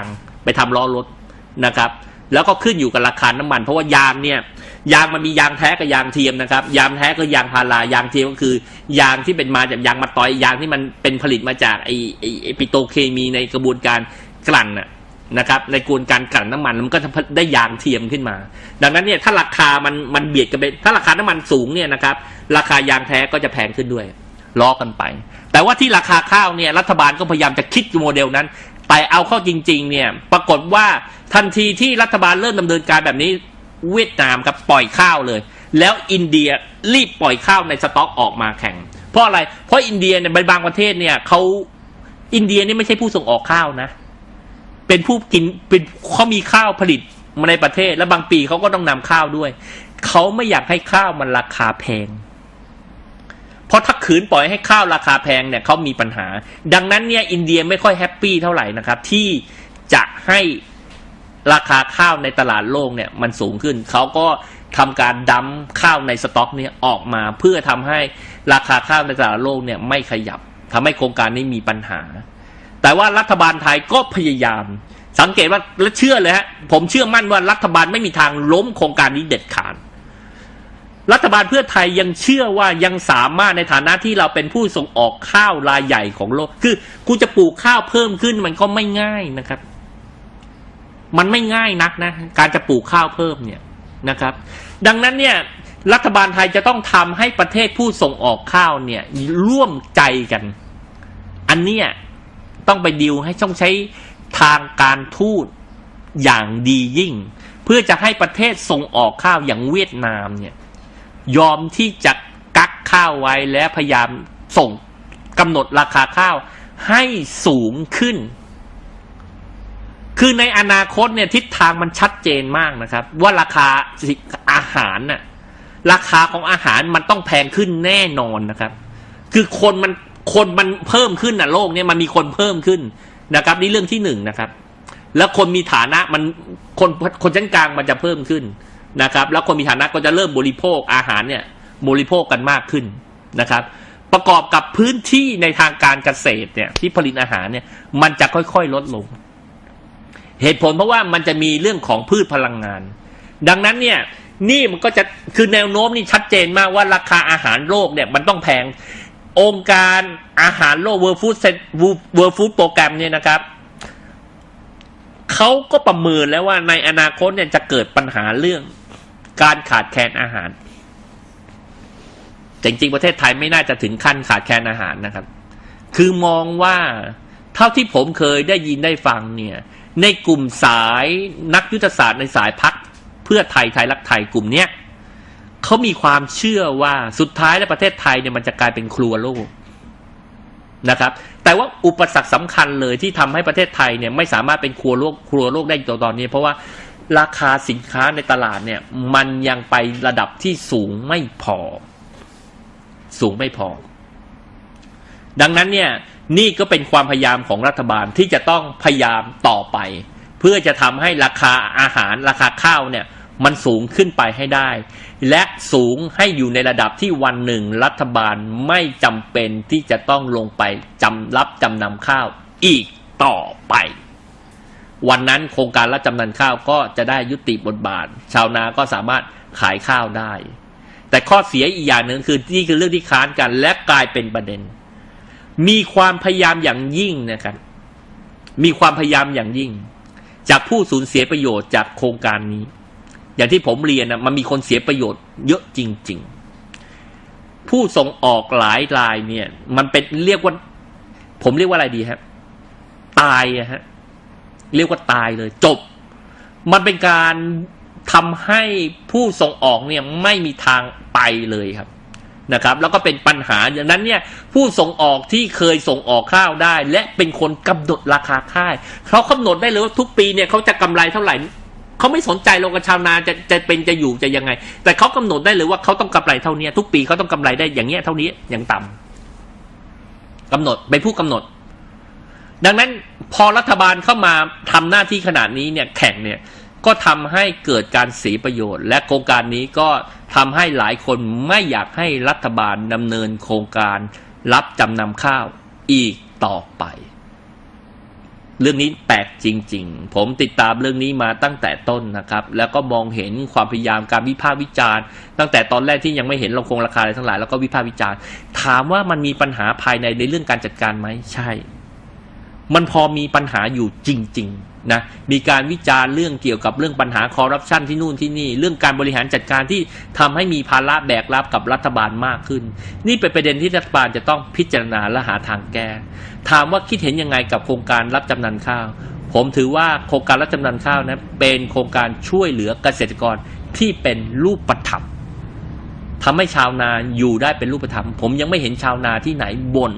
างไปทำล้อรถนะครับ แล้วก็ขึ้นอยู่กับราคาน้ำมัน เพราะว่ายางเนี่ยยางมันมียางแท้กับยางเทียมนะครับ ยางแท้ก็ยางพารายางเทียมก็คือ ยางที่เป็นมาจากยางมาตอยยางที่มันเป็นผลิตมาจากไอไอไอปิโตเคมีในกระบวนการกลั่นน่ะนะครับในกระบวนการกลั่นน้ำมันมันก็จะได้ยางเทียมขึ้นมา ดังนั้นเนี่ยถ้าราคามันมันเบียดกันไปถ้าราคาน้ำมันสูงเนี่ยนะครับราคายางแท้ก็จะแพงขึ้นด้วยล้อกันไป แต่ว่าที่ราคาข้าวเนี่ยรัฐบาลก็พยายามจะคิดโมเดลนั้น แต่เอาเข้าจริง ๆ เนี่ย ปรากฏว่าทันทีที่รัฐบาลเริ่มดำเนินการแบบนี้ เวียดนามครับปล่อยข้าวเลย แล้วอินเดียรีบปล่อยข้าวในสต็อกออกมาแข่ง เพราะอะไร เพราะอินเดียเนี่ยบางประเทศเนี่ยเขาอินเดียนี่ไม่ใช่ผู้ส่งออกข้าวนะ เป็นผู้กินเป็นเขามีข้าวผลิตมาในประเทศ และบางปีเขาก็ต้องนำข้าวด้วย เขาไม่อยากให้ข้าวมันราคาแพง เพราะถ้าขืนปล่อยให้ข้าวราคาแพงเนี่ยเขามีปัญหา ดังนั้นเนี่ยอินเดียไม่ค่อยแฮปปี้เท่าไหร่นะครับ ที่จะให้ราคาข้าวในตลาดโลกเนี่ยมันสูงขึ้น เขาก็ทำการดั้มข้าวในสต็อกเนี่ยออกมาเพื่อทำให้ราคาข้าวในตลาดโลกเนี่ยไม่ขยับทำให้โครงการนี้มีปัญหา แต่ว่ารัฐบาลไทยก็พยายาม สังเกตว่าและเชื่อเลยฮะผมเชื่อมั่นว่ารัฐบาลไม่มีทางล้มโครงการนี้เด็ดขาด รัฐบาลเพื่อไทยยังเชื่อว่ายังสามารถในฐานะที่เราเป็นผู้ส่งออกข้าวรายใหญ่ของโลก คือกูจะปลูกข้าวเพิ่มขึ้นมันก็ไม่ง่ายนะครับ มันไม่ง่ายนักนะ การจะปลูกข้าวเพิ่มเนี่ยนะครับ ดังนั้นเนี่ย รัฐบาลไทยจะต้องทำให้ประเทศผู้ส่งออกข้าวเนี่ย ร่วมใจกัน อันเนี้ยต้องไปดิวให้ต้องใช้ทางการทูตอย่างดียิ่ง เพื่อจะให้ประเทศส่งออกข้าวอย่างเวียดนามเนี่ย ยอมที่จะกักข้าวไว้และพยายามส่งกำหนดราคาข้าวให้สูงขึ้น คือในอนาคตเนี่ยทิศทางมันชัดเจนมากนะครับ ว่าราคาอาหารน่ะราคาของอาหารมันต้องแพงขึ้นแน่นอนนะครับ คือคนมันคนมันเพิ่มขึ้นน่ะโลกเนี่ยมันมีคนเพิ่มขึ้นนะครับ นี่เรื่องที่หนึ่งนะครับ แล้วคนมีฐานะมันคนคนชั้นกลางมันจะเพิ่มขึ้น นะครับ แล้วคนมีฐานะก็จะเริ่มบริโภคอาหารเนี่ยบริโภคกันมากขึ้นนะครับ ประกอบกับพื้นที่ในทางการเกษตรเนี่ยที่ผลิตอาหารเนี่ยมันจะค่อยๆลดลง เหตุผลเพราะว่ามันจะมีเรื่องของพืชพลังงาน ดังนั้นเนี่ยนี่มันก็จะคือแนวโน้มนี่ชัดเจนมากว่าราคาอาหารโลกเนี่ยมันต้องแพงองค์การอาหารโลก World Food World Food Program เนี่ยนะครับเขาก็ประเมินแล้วว่าในอนาคตเนี่ยจะเกิดปัญหาเรื่อง การขาดแคลนอาหาร จริงๆประเทศไทยไม่น่าจะถึงขั้นขาดแคลนอาหารนะครับ คือมองว่าเท่าที่ผมเคยได้ยินได้ฟังเนี่ย ในกลุ่มสายนักยุทธศาสตร์ในสายพักเพื่อไทยไทยรักไทยกลุ่มเนี้ยเขามีความเชื่อว่าสุดท้ายแล้วประเทศไทยเนี่ยมันจะกลายเป็นครัวโลกนะครับ แต่ว่าอุปสรรคสำคัญเลยที่ทำให้ประเทศไทยเนี่ยไม่สามารถเป็นครัวโลกครัวโลกได้ตัวตอนนี้ เพราะว่า ราคาสินค้าในตลาดเนี่ย มันยังไประดับที่สูงไม่พอ สูงไม่พอ ดังนั้นเนี่ยนี่ก็เป็นความพยายามของรัฐบาลที่จะต้องพยายามต่อไป เพื่อจะทำให้ราคาอาหารราคาข้าวเนี่ย มันสูงขึ้นไปให้ได้ และสูงให้อยู่ในระดับที่วันหนึ่งรัฐบาลไม่จำเป็นที่จะต้องลงไปจำรับจำนำข้าวอีกต่อไป วันนั้นโครงการรับจำนำข้าวก็จะได้ยุติบทบาท ชาวนาก็สามารถขายข้าวได้ แต่ข้อเสียอีกอย่างหนึ่งคือนี่คือเรื่องที่ค้านกันและกลายเป็นประเด็น มีความพยายามอย่างยิ่งนะครับ มีความพยายามอย่างยิ่ง จากผู้สูญเสียประโยชน์จากโครงการนี้ อย่างที่ผมเรียนนะมันมีคนเสียประโยชน์เยอะจริง ๆ ผู้ส่งออกหลายรายเนี่ย มันเป็นเรียกว่า ผมเรียกว่าอะไรดีครับตายฮะ เรียกว่าตายเลย จบ มันเป็นการทำให้ผู้ส่งออกเนี่ยไม่มีทางไปเลยครับนะครับ แล้วก็เป็นปัญหาอย่างนั้นเนี่ยผู้ส่งออกที่เคยส่งออกข้าวได้ และเป็นคนกำหนดราคาข้าวเขากำหนดได้เลยว่าทุกปีเนี่ยเขาจะกำไรเท่าไหร่เขาไม่สนใจโลกบชาวนาจะจะเป็นจะอยู่จะยังไง แต่เขากำหนดได้เลยว่าเขาต้องกำไรเท่านี้ทุกปีเขาต้องกำไรได้อย่างเงี้ยเท่านี้อย่างต่ำกำหนดเป็นผู้กำหนด ดังนั้นพอรัฐบาลเข้ามาทำหน้าที่ขนาดนี้เนี่ยแข่งเนี่ยก็ทำให้เกิดการเสียประโยชน์ และโครงการนี้ก็ทำให้หลายคนไม่อยากให้รัฐบาลดำเนินโครงการรับจำนำข้าวอีกต่อไป เรื่องนี้แปลกจริง ๆ ผมติดตามเรื่องนี้มาตั้งแต่ต้นนะครับ แล้วก็มองเห็นความพยายามการวิพากษ์วิจารณ์ ตั้งแต่ตอนแรกที่ยังไม่เห็นเราคงราคาอะไรทั้งหลายแล้วก็วิพากษ์วิจารณ์ ถามว่ามันมีปัญหาภายในในเรื่องการจัดการไหมใช่ มันพอมีปัญหาอยู่จริง ๆ นะ มีการวิจารณ์เรื่องเกี่ยวกับเรื่องปัญหาคอร์รัปชันที่นู่นที่นี่ เรื่องการบริหารจัดการที่ทำให้มีภาระแบกรับกับรัฐบาลมากขึ้น นี่เป็นประเด็นที่รัฐบาลจะต้องพิจารณาและหาทางแก้ ถามว่าคิดเห็นยังไงกับโครงการรับจำนำข้าว ผมถือว่าโครงการรับจำนำข้าวนะเป็นโครงการช่วยเหลือเกษตรกรที่เป็นรูปธรรมทำให้ชาวนาอยู่ได้เป็นรูปธรรม ผมยังไม่เห็นชาวนาที่ไหนบ่น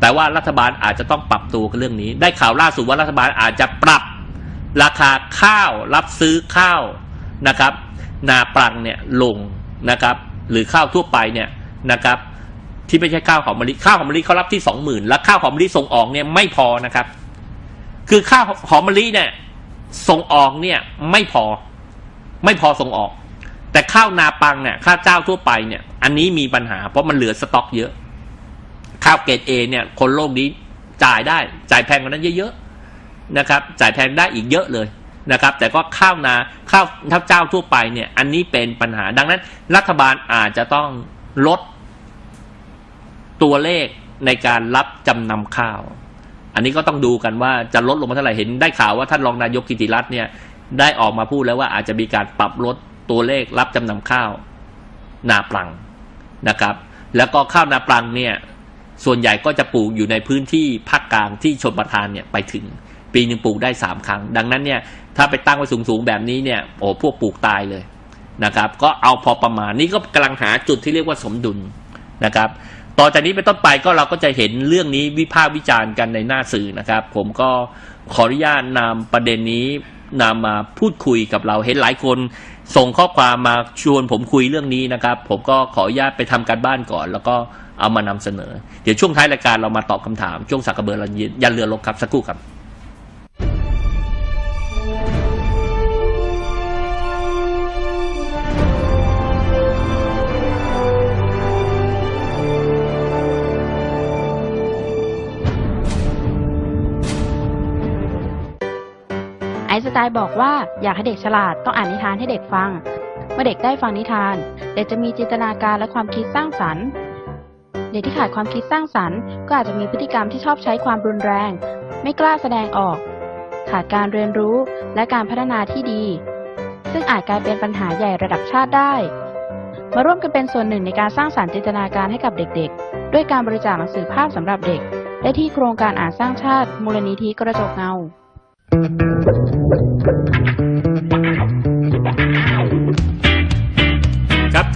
แต่ว่ารัฐบาลอาจจะต้องปรับตัวกับเรื่องนี้ ได้ข่าวล่าสุดว่ารัฐบาลอาจจะปรับราคาข้าวรับซื้อข้าวนะครับ นาปรังเนี่ยลงนะครับ หรือข้าวทั่วไปเนี่ยนะครับ ที่ไม่ใช่ข้าวหอมมะลิข้าวหอมมะลิเขารับที่สองหมื่นแล้วข้าวหอมมะลิส่งออกเนี่ยไม่พอนะครับ คือข้าวหอมมะลิเนี่ยส่งออกเนี่ยไม่พอ ไม่พอส่งออก แต่ข้าวนาปังเนี่ยข้าวเจ้าทั่วไปเนี่ย อันนี้มีปัญหาเพราะมันเหลือสต็อกเยอะ ข้าวเกรดเอเนี่ยคนโลกนี้จ่ายได้จ่ายแพงกว่านั้นเยอะๆนะครับจ่ายแพงได้อีกเยอะเลยนะครับ แต่ก็ข้าวนาข้าวข้าวเจ้าทั่วไปเนี่ย อันนี้เป็นปัญหาดังนั้น รัฐบาลอาจจะต้องลดตัวเลขในการรับจำนำข้าว อันนี้ก็ต้องดูกันว่าจะลดลงมาเท่าไหร่เห็นได้ข่าวว่าท่านรองนายกกิติรัตน์เนี่ยได้ออกมาพูดแล้วว่าอาจจะมีการปรับลดตัวเลขรับจำนำข้าว นาปลังนะครับ แล้วก็ข้าวนาปลังเนี่ย ส่วนใหญ่ก็จะปลูกอยู่ในพื้นที่ภาคกลางที่ชนประทานเนี่ยไปถึง ปีหนึ่งปลูกได้สามครั้ง ดังนั้นเนี่ยถ้าไปตั้งไว้สูงๆแบบนี้เนี่ยโอ้พวกปลูกตายเลยนะครับ ก็เอาพอประมาณนี่ก็กำลังหาจุดที่เรียกว่าสมดุลนะครับ ต่อจากนี้เป็นต้นไปก็เราก็จะเห็นเรื่องนี้วิพากษ์วิจารณ์กันในหน้าสื่อนะครับ ผมก็ขออนุญาตนำประเด็นนี้นำมาพูดคุยกับเราเห็นหลายคนส่งข้อความมาชวนผมคุยเรื่องนี้นะครับ ผมก็ขออนุญาตไปทำการบ้านก่อน แล้วก็ เอามานำเสนอ เดี๋ยวช่วงท้ายรายการเรามาตอบคำถาม ช่วงสักกระเบือยันเรือลบครับสักครู่ครับไอน์สไตน์บอกว่าอยากให้เด็กฉลาดต้องอ่านนิทานให้เด็กฟัง เมื่อเด็กได้ฟังนิทาน เด็กจะมีจินตนาการและความคิดสร้างสรรค์ เด็กที่ขาดความคิดสร้างสรรค์ ก็อาจจะมีพฤติกรรมที่ชอบใช้ความรุนแรง ไม่กล้าแสดงออก ขาดการเรียนรู้และการพัฒนาที่ดี ซึ่งอาจกลายเป็นปัญหาใหญ่ระดับชาติได้ มาร่วมกันเป็นส่วนหนึ่งในการสร้างสรรค์จินตนาการให้กับเด็กๆ ด้วยการบริจาคหนังสือภาพสำหรับเด็ก ได้ที่โครงการอ่านสร้างชาติ มูลนิธิกระจกเงา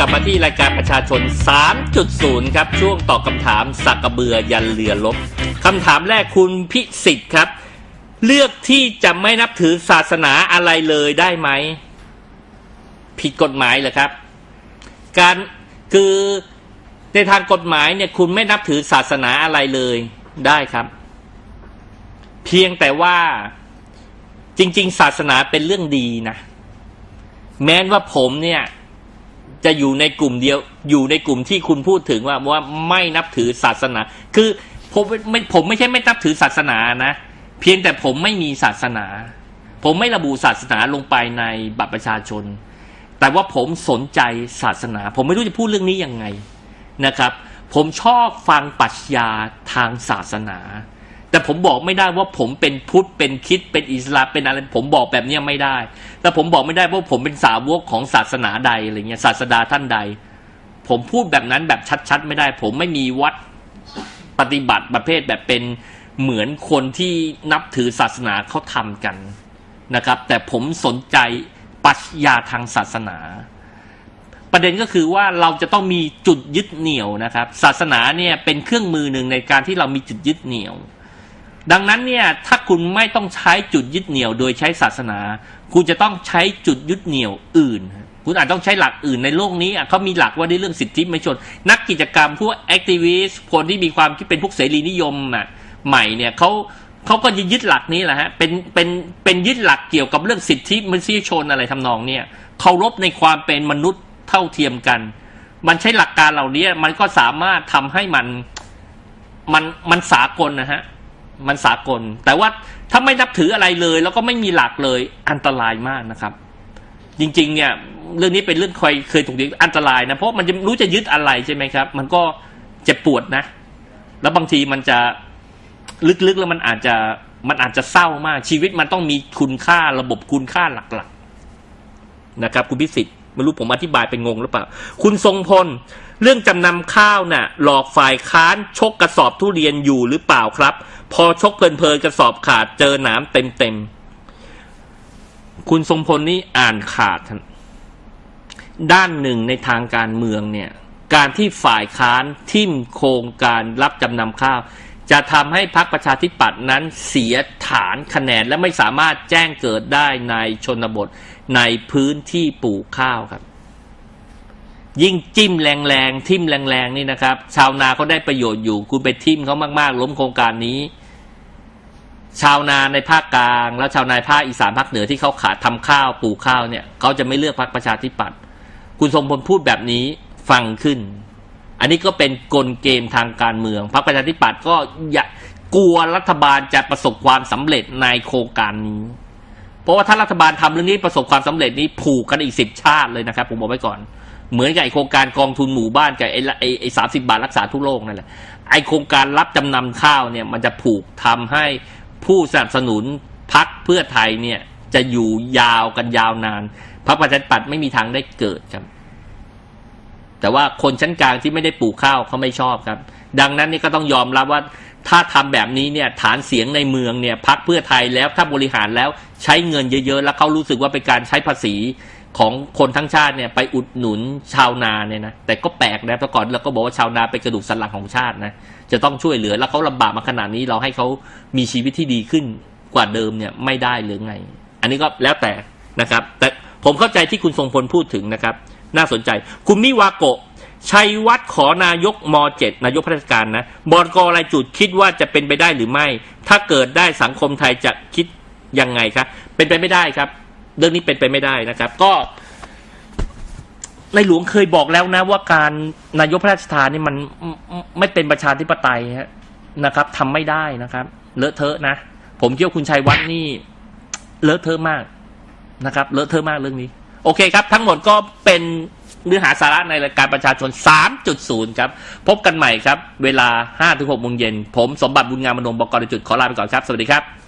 บกลับมาที่รายการประชาชน 3.0 ครับ ช่วงตอบคำถามสักกระเบือยันเรือลบคำถามแรกคุณพิสิทธิ์ครับ เลือกที่จะไม่นับถือศาสนาอะไรเลยได้ไหม ผิดกฎหมายเหรอครับ การคือในทางกฎหมายเนี่ยคุณไม่นับถือศาสนาอะไรเลยได้ครับ เพียงแต่ว่าจริง ๆ ศาสนาเป็นเรื่องดีนะ แม้นว่าผมเนี่ย จะอยู่ในกลุ่มเดียว อยู่ในกลุ่มที่คุณพูดถึงว่าว่าไม่นับถือศาสนา คือผมไม่ผมไม่ใช่ไม่นับถือศาสนานะเพียงแต่ผมไม่มีศาสนา ผมไม่ระบุศาสนาลงไปในบัตรประชาชน แต่ว่าผมสนใจศาสนา ผมไม่รู้จะพูดเรื่องนี้ยังไงนะครับ ผมชอบฟังปรัชญาทางศาสนา แต่ผมบอกไม่ได้ว่าผมเป็นพุทธเป็นคิดเป็นอิสลามเป็นอะไรผมบอกแบบนี้ไม่ได้ แต่ผมบอกไม่ได้ว่าผมเป็นสาวกของศาสนาใดอะไรเงี้ยศาสดาท่านใด ผมพูดแบบนั้นแบบชัดๆ ไม่ได้ ผมไม่มีวัดปฏิบัติประเภทแบบเป็นเหมือนคนที่นับถือศาสนาเขาทำกันนะครับ แต่ผมสนใจปรัชญาทางศาสนา ประเด็นก็คือว่าเราจะต้องมีจุดยึดเหนี่ยวนะครับ ศาสนาเนี่ยเป็นเครื่องมือหนึ่งในการที่เรามีจุดยึดเหนี่ยว ดังนั้นเนี่ยถ้าคุณไม่ต้องใช้จุดยึดเหนี่ยว โดยใช้ศาสนา คุณจะต้องใช้จุดยึดเหนี่ยวอื่น คุณอาจต้องใช้หลักอื่นในโลกนี้อะเขามีหลักว่าในเรื่องสิทธิมนุษยชน นักกิจกรรมพวกแอคทิวิสต์คนที่มีความที่เป็นพวกเสรีนิยมอะใหม่เนี่ยเขาเขาก็จะยึดหลักนี้แหละฮะเป็นเป็นเป็นยึดหลักเกี่ยวกับเรื่องสิทธิมนุษยชนอะไรทำนองเนี่ยเคารพในความเป็นมนุษย์เท่าเทียมกัน มันใช้หลักการเหล่านี้มันก็สามารถทำให้มันมันมันสากลนะฮะ มันสากล แต่ว่าถ้าไม่นับถืออะไรเลย แล้วก็ไม่มีหลักเลยอันตรายมากนะครับ จริง ๆ เนี่ยเรื่องนี้เป็นเรื่องเคยเคยถูกยึดอันตรายนะเพราะมันจะรู้จะยึดอะไรใช่ไหมครับ มันก็เจ็บปวดนะ แล้วบางทีมันจะลึกๆแล้วมันอาจจะมันอาจจะเศร้ามากชีวิตมันต้องมีคุณค่าระบบคุณค่าหลักๆ นะครับ คุณพิสิทธิ ไม่รู้ผมอธิบายเป็นงงหรือเปล่า คุณทรงพล เรื่องจำนำข้าวน่ะ หลอกฝ่ายค้านชกกระสอบทุเรียนอยู่หรือเปล่าครับ พอชกเพลินๆกระสอบขาดเจอหนามเต็มๆ คุณทรงพลนี่อ่านขาดท่านด้านหนึ่งในทางการเมืองเนี่ย การที่ฝ่ายค้านทิมโครงการรับจำนำข้าว จะทำให้พรรคประชาธิปัตย์นั้นเสียฐานคะแนนและไม่สามารถแจ้งเกิดได้ในชนบทในพื้นที่ปลูกข้าวครับ ยิ่งจิ้มแรงๆทิ่มแรงๆนี่นะครับ ชาวนาเขาได้ประโยชน์อยู่ คุณไปทิ่มเขามากๆ ล้มโครงการนี้ ชาวนาในภาคกลาง แล้วชาวนาภาคอีสานภาคเหนือที่เขาขาดทำข้าวปลูกข้าวเนี่ยเขาจะไม่เลือกพรรคประชาธิปัตย์คุณทรงพลพูดแบบนี้ฟังขึ้น อันนี้ก็เป็นกลเกมทางการเมือง พรรคประชาธิปัตย์ก็อย่ากลัวรัฐบาลจะประสบความสำเร็จในโครงการนี้ เพราะว่าถ้ารัฐบาลทำเรื่องนี้ประสบความสำเร็จนี้ผูกกันอีกสิบชาติเลยนะครับ ผมบอกไว้ก่อน เหมือนกับไอโครงการกองทุนหมู่บ้านกับไอไอไอสามสิบาทรักษาทุกโรคนั่นแหละไอโครงการรับจำนำข้าวเนี่ย มันจะผูกทำให้ผู้สนับสนุนพักเพื่อไทยเนี่ยจะอยู่ยาวกันยาวนานพรรคประชาธิปัตย์ไม่มีทางได้เกิดครับ แต่ว่าคนชั้นกลางที่ไม่ได้ปลูกข้าวเขาไม่ชอบครับ ดังนั้นนี่ก็ต้องยอมรับว่าถ้าทำแบบนี้เนี่ยฐานเสียงในเมืองเนี่ยพักเพื่อไทยแล้วถ้าบริหารแล้วใช้เงินเยอะๆ แล้วเขารู้สึกว่าเป็นการใช้ภาษีของคนทั้งชาติเนี่ยไปอุดหนุนชาวนาเนี่ยนะแต่ก็แปลกนะแต่ก่อนเราก็บอกว่าชาวนาเป็นกระดูกสันหลังของชาตินะจะต้องช่วยเหลือแล้วเขาลำบากมาขนาดนี้เราให้เขามีชีวิตที่ดีขึ้นกว่าเดิมเนี่ยไม่ได้หรือไง อันนี้ก็แล้วแต่นะครับ แต่ผมเข้าใจที่คุณทรงพลพูดถึงนะครับ น่าสนใจ คุณมิวาโกะชัยวัฒน์ขอนายกม .7 นายกราชการนะบอลกอรายจุดคิดว่าจะเป็นไปได้หรือไม่ ถ้าเกิดได้สังคมไทยจะคิดยังไงครับ เป็นไปไม่ได้ครับ เรื่องนี้เป็นไปไม่ได้นะครับ ก็ ในหลวงเคยบอกแล้วนะ ว่าการนายกพระราชทานนี่มันไม่เป็นประชาธิปไตยนะครับทำไม่ได้นะครับ เลอะเทอะนะ ผมคิดว่าคุณชัยวัฒน์นี่ เลอะเทอะมากนะครับ เลอะเทอะมากเรื่องนี้ โอเคครับ ทั้งหมดก็เป็นเนื้อหาสาระในรายการประชาชน 3.0 ครับ พบกันใหม่ครับ เวลา 5-6โมงเย็น ผมสมบัติบุญงามมนงบกรจุดขอลาไปก่อนครับ สวัสดีครับ